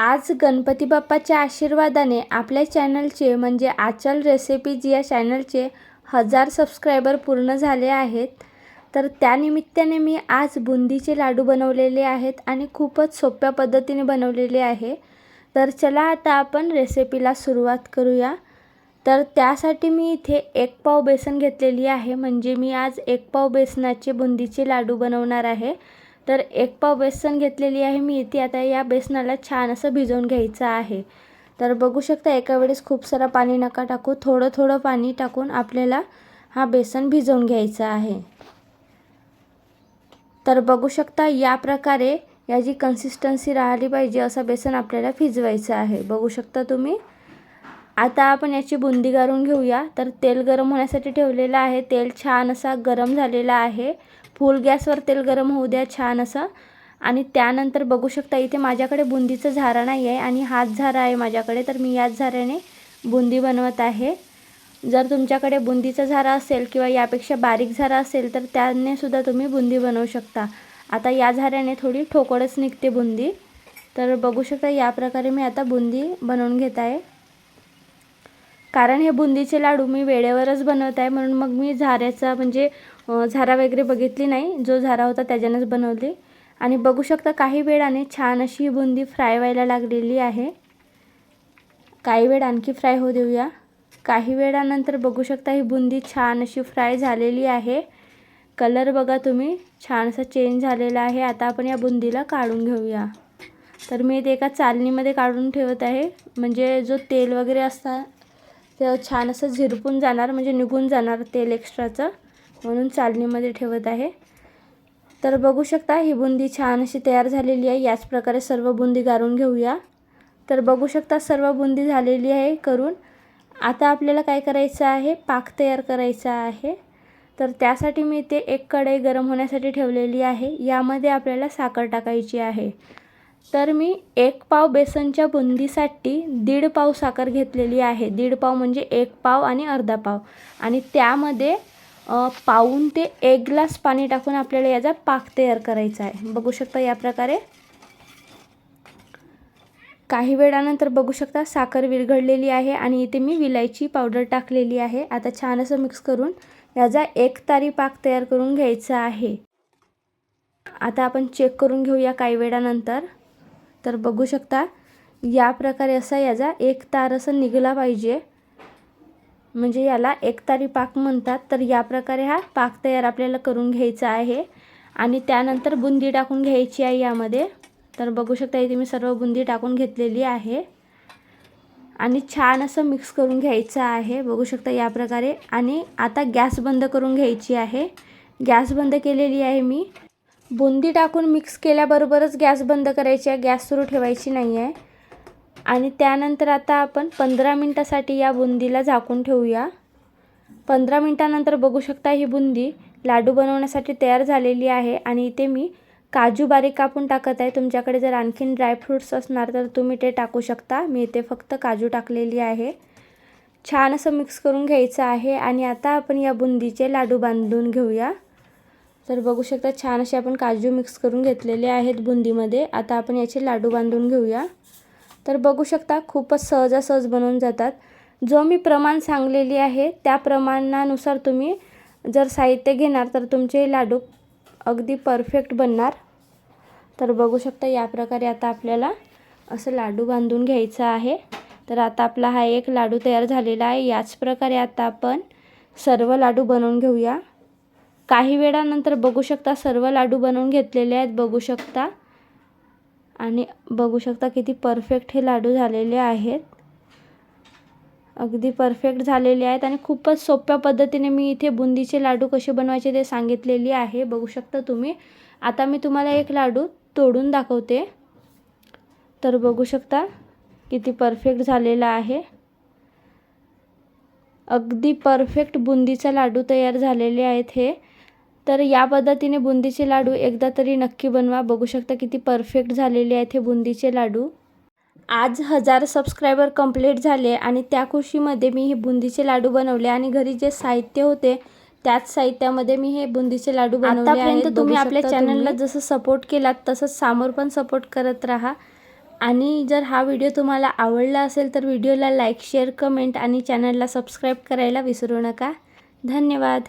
आज गणपती बाप्पाच्या आशीर्वादाने आपल्या चॅनलचे म्हणजे आचल रेसिपीज या चॅनलचे हजार सबस्क्रायबर पूर्ण झाले आहेत. तर त्यानिमित्ताने मी आज बुंदीचे लाडू बनवलेले आहेत आणि खूपच सोप्या पद्धतीने बनवलेले आहे. तर चला आता आपण रेसिपीला सुरुवात करूया. तर त्यासाठी मी इथे एक पाव बेसन घेतलेली आहे. म्हणजे मी आज एक पाव बेसनाचे बुंदीचे लाडू बनवणार आहे. तर एक पाव बेसन घेतलेली आहे मी इथे. आता या बेसनाला छान असं भिजवून घ्यायचं आहे. तर बघू शकता एका वेळेस खूप सारा पाणी नका टाकू. थोडं थोडं पाणी टाकून आपल्याला हा बेसन भिजवून घ्यायचा आहे. तर बघू शकता या प्रकारे याची कन्सिस्टन्सी राहिली पाहिजे असं बेसन आपल्याला भिजवायचं आहे. बघू शकता तुम्ही. आता आपण याची बुंदी करून घेऊया. तर तेल गरम होण्यासाठी ठेवलेलं आहे. तेल छान असा गरम झालेला आहे. फुल गॅसवर तेल गरम होऊ द्या छान असं. आणि त्यानंतर बघू शकता इथे माझ्याकडे बुंदीचं झारा नाही आहे आणि हात झारा आहे माझ्याकडे तर मी याच झाऱ्याने बुंदी बनवत आहे. जर तुमच्याकडे बुंदीचा झारा असेल किंवा यापेक्षा बारीक झारा असेल तर त्याने सुद्धा तुम्ही बुंदी बनवू शकता. आता या झाऱ्याने थोडी ठोकळच निघते बुंदी. तर बघू शकता या प्रकारे मी आता बुंदी बनवून घेत आहे. कारण हे बुंदीचे लाडू मी वेळेवरच बनवत आहे म्हणून मग मी झाऱ्याचा म्हणजे झारा वगैरे बघितली नाही. जो झारा होता त्याच्यानंच बनवली. आणि बघू शकता काही वेळाने छान अशी ही बुंदी फ्राय व्हायला लागलेली आहे. काही वेळ आणखी फ्राय होऊ देऊया. काही वेळानंतर बघू शकता ही बुंदी छान अशी फ्राय झालेली आहे. कलर बघा तुम्ही. छान असा चेंज झालेला आहे. आता आपण या बुंदीला काढून घेऊया. तर मी ते एका चालणीमध्ये काढून ठेवत आहे. म्हणजे जो तेल वगैरे असतात ते छान असं झिरपून जाणार म्हणजे निघून जाणार तेल एक्स्ट्राचं म्हणून चालणीमध्ये ठेवत आहे. तर बघू शकता ही बुंदी छान अशी तयार झालेली आहे. याच प्रकारे सर्व बुंदी गारून घेऊया. तर बघू शकता सर्व बुंदी झालेली आहे करून. आता आपल्याला काय करायचं आहे? पाक तयार करायचा आहे. तर त्यासाठी मी ते एक कढई गरम होण्यासाठी ठेवलेली आहे. यामध्ये आपल्याला साखर टाकायची आहे. तर मी एक पाव बेसनच्या बुंदीसाठी दीड पाव साखर घेतलेली आहे. दीड पाव म्हणजे एक पाव आणि अर्धा पाव. आणि त्यामध्ये पाहून ते एक ग्लास पाणी टाकून आपल्याला याचा पाक तयार करायचा आहे. बघू शकता या प्रकारे. काही वेळानंतर बघू शकता साखर विरघळलेली आहे आणि इथे मी विलायची पावडर टाकलेली आहे. आता छान असं मिक्स करून याचा एक तारी पाक तयार करून घ्यायचा आहे. आता आपण चेक करून घेऊया काही वेळानंतर. तर बघू शकता या प्रकारे असा याचा एक तार असं निघला पाहिजे. म्हणजे याला एकतारी पाक म्हणतात. तर या प्रकारे हा पाक तयार आपल्याला करून घ्यायचा आहे. आणि त्यानंतर बुंदी टाकून घ्यायची आहे यामध्ये. तर बघू शकता इथे मी सर्व बुंदी टाकून घेतलेली आहे. आणि छान असं मिक्स करून घ्यायचं आहे. बघू शकता या प्रकारे. आणि आता गॅस बंद करून घ्यायची आहे. गॅस बंद केलेली आहे मी. बुंदी टाकून मिक्स केल्याबरोबरच गॅस बंद करायची आहे. गॅस सुरू ठेवायची नाही आहे आणि त्यानंतर आता आपण पंधरा मिनटासाठी या बुंदीला झाकून ठेवूया. पंधरा मिनटानंतर बघू शकता ही बुंदी लाडू बनवण्यासाठी तयार झालेली आहे आणि इथे मी काजू बारीक कापून टाकत आहे. तुमच्याकडे जर आणखीन ड्रायफ्रूट्स असणार तर तुम्ही ते टाकू शकता. मी इथे फक्त काजू टाकलेली आहे. छान असं मिक्स करून घ्यायचं आहे आणि आता आपण या बुंदीचे लाडू बांधून घेऊया. तर बघू शकता छान असे आपण काजू मिक्स करून घेतलेले आहेत बुंदीमध्ये. आता आपण याचे लाडू बांधून घेऊया. तर बघू शकता खूपच सहजासहज बनवून जातात. जो मी प्रमाण सांगलेली आहे त्या प्रमाणानुसार तुम्ही जर साहित्य घेणार तर तुमचे लाडू अगदी परफेक्ट बनणार. तर बघू शकता या प्रकारे आता आपल्याला असं लाडू बांधून घ्यायचं आहे. तर आता आपला हा एक लाडू तयार झालेला आहे. याच प्रकारे आता आपण सर्व लाडू बनवून घेऊया. काही वेळानंतर बघू शकता सर्व लाडू बनवून घेतलेले आहेत. बघू शकता आणि बघू शकता किती परफेक्ट हे लाडू झालेले आहेत. अगदी परफेक्ट झालेले आहेत आणि खूपच सोप्या पद्धतीने मी इथे बुंदीचे लाडू कसे बनवायचे ते सांगितलेली आहे. बघू शकता तुम्ही. आता मी तुम्हाला एक लाडू तोडून दाखवते. तर बघू शकता किती परफेक्ट झालेला आहे. अगदी परफेक्ट बुंदीचा लाडू तयार झालेले आहेत हे. तर या पद्धतीने बुंदीचे लाडू एकदा तरी नक्की बनवा. बघू शकता किती परफेक्ट झालेले आहेत हे बुंदीचे लाडू. आज हजार सबस्क्रायबर कंप्लीट झाले आणि त्या खुशीमध्ये मी हे बुंदीचे लाडू बनवले आणि घरी जे साहित्य होते त्याच साहित्यामध्ये मी हे बुंदीचे लाडू बनवले आहेत तुम्ही आपल्या चॅनलला जसं सपोर्ट केलात तसंच समोर पण सपोर्ट करत राहा. आणि जर हा व्हिडिओ तुम्हाला आवडला असेल तर व्हिडिओला लाईक शेअर कमेंट आणि चॅनलला सबस्क्राईब करायला विसरू नका. धन्यवाद.